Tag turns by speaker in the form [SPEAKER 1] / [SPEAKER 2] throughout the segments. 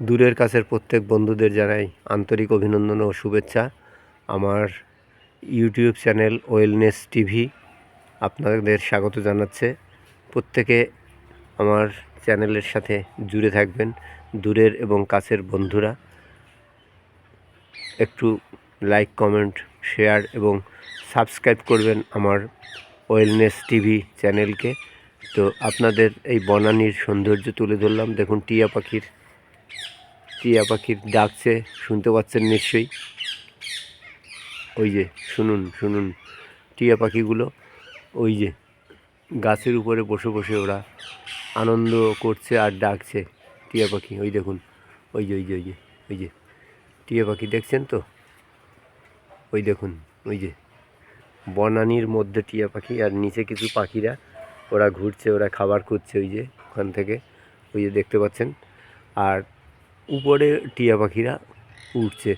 [SPEAKER 1] দূরের কাছের প্রত্যেক বন্ধুদের জানাই আন্তরিক অভিনন্দন ও শুভেচ্ছা। আমার ইউটিউব চ্যানেল ওয়েলনেস টিভি আপনাদের স্বাগত জানাচ্ছে। প্রত্যেকে আমার চ্যানেলের সাথে জুড়ে থাকবেন দূরের এবং কাছের বন্ধুরা। একটু লাইক কমেন্ট শেয়ার এবং সাবস্ক্রাইব করবেন আমার ওয়েলনেস টিভি চ্যানেলকে তো আপনাদের এই বনানীর সৌন্দর্য তুলে ধরলাম। দেখুন, টিয়া পাখির টিয়া পাখির ডাকছে, শুনতে পাচ্ছেন নিশ্চয়ই। ওই যে, শুনুন শুনুন, টিয়া পাখিগুলো, ওই যে, গাছের উপরে বসে বসে ওরা আনন্দ করছে আর ডাকছে টিয়া পাখি। ওই দেখুন, ওই যে ওই যে ওই যে ওই যে, টিয়া পাখি দেখছেন তো? ওই দেখুন, ওই যে, বনানির মধ্যে টিয়া পাখি আর নিচে কিছু পাখিরা ওরা ঘুরছে, ওরা খাবার খুঁজছে ওই যে, ওখান থেকে, ওই যে দেখতে পাচ্ছেন। আর উপরে টিয়া পাখিরা উঠছে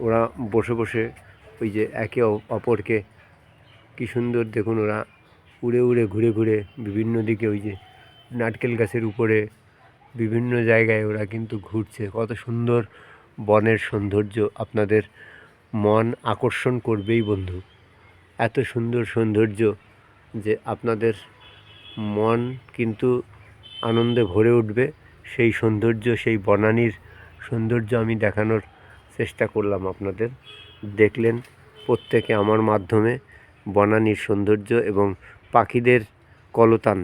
[SPEAKER 1] ওরা বসে বসে ওই যে একে অপরকে কী সুন্দর দেখুন ওরা উড়ে উড়ে ঘুরে ঘুরে বিভিন্ন দিকে ওই যে নারকেল গাছের উপরে বিভিন্ন জায়গায় ওরা কিন্তু ঘুরছে। কত সুন্দর বনের সৌন্দর্য আপনাদের মন আকর্ষণ করবেই বন্ধু। এত সুন্দর সৌন্দর্য যে আপনাদের মন কিন্তু আনন্দে ভরে উঠবে। সেই সৌন্দর্য, সেই বনানীর সৌন্দর্য আমি দেখানোর চেষ্টা করলাম আপনাদের। দেখলেন প্রত্যেকে আমার মাধ্যমে বনানীর সৌন্দর্য এবং পাখিদের কলতান,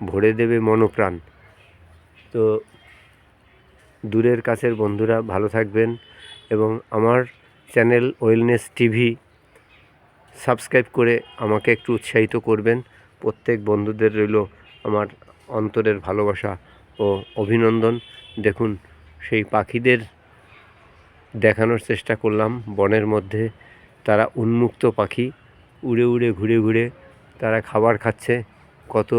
[SPEAKER 1] ভরে দেবে মনপ্রাণ। তো দূরের কাছের বন্ধুরা ভালো থাকবেন এবং আমার চ্যানেল ওয়েলনেস টিভি সাবস্ক্রাইব করে আমাকে একটু উৎসাহিত করবেন। প্রত্যেক বন্ধুদের রইল আমার অন্তরের ভালোবাসা। ও অভিনন্দন। দেখুন, সেই পাখিদের দেখানোর চেষ্টা করলাম বনের মধ্যে। তারা উন্মুক্ত পাখি, উড়ে উড়ে ঘুরে ঘুরে তারা খাবার খাচ্ছে। কত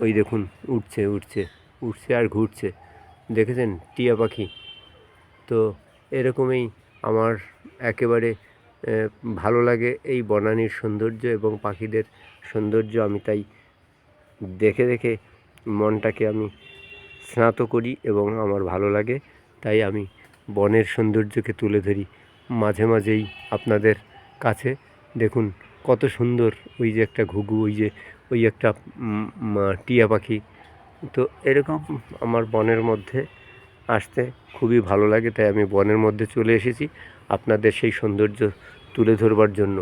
[SPEAKER 1] ওই দেখুন উঠছে উঠছে উঠছে আর ঘুরছে। দেখেছেন, টিয়া পাখি? তো এরকমই আমার একেবারে ভালো লাগে এই বনানীর সৌন্দর্য এবং পাখিদের সৌন্দর্য। আমি তাই দেখে দেখে মনটাকে আমি স্নাত করি এবং আমার ভালো লাগে। তাই আমি বনের সৌন্দর্যকে তুলে ধরি মাঝে মাঝেই আপনাদের কাছে। দেখুন কত সুন্দর ওই যে একটা ঘুঘু, ওই যে, ওই একটা টিয়া পাখি। তো এরকম আমার বনের মধ্যে আসতে খুবই ভালো লাগে, তাই আমি বনের মধ্যে চলে এসেছি আপনাদের সেই সৌন্দর্য তুলে ধরবার জন্য।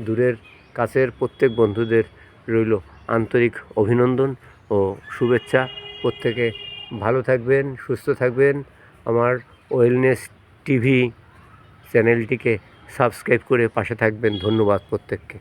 [SPEAKER 1] দূরের কাছের প্রত্যেক বন্ধুদের রইল আন্তরিক অভিনন্দন। ও শুভেচ্ছা। প্রত্যেকে ভালো থাকবেন, সুস্থ থাকবেন। আমার ওয়েলনেস টিভি চ্যানেলটিকে সাবস্ক্রাইব করে পাশে থাকবেন। ধন্যবাদ প্রত্যেককে।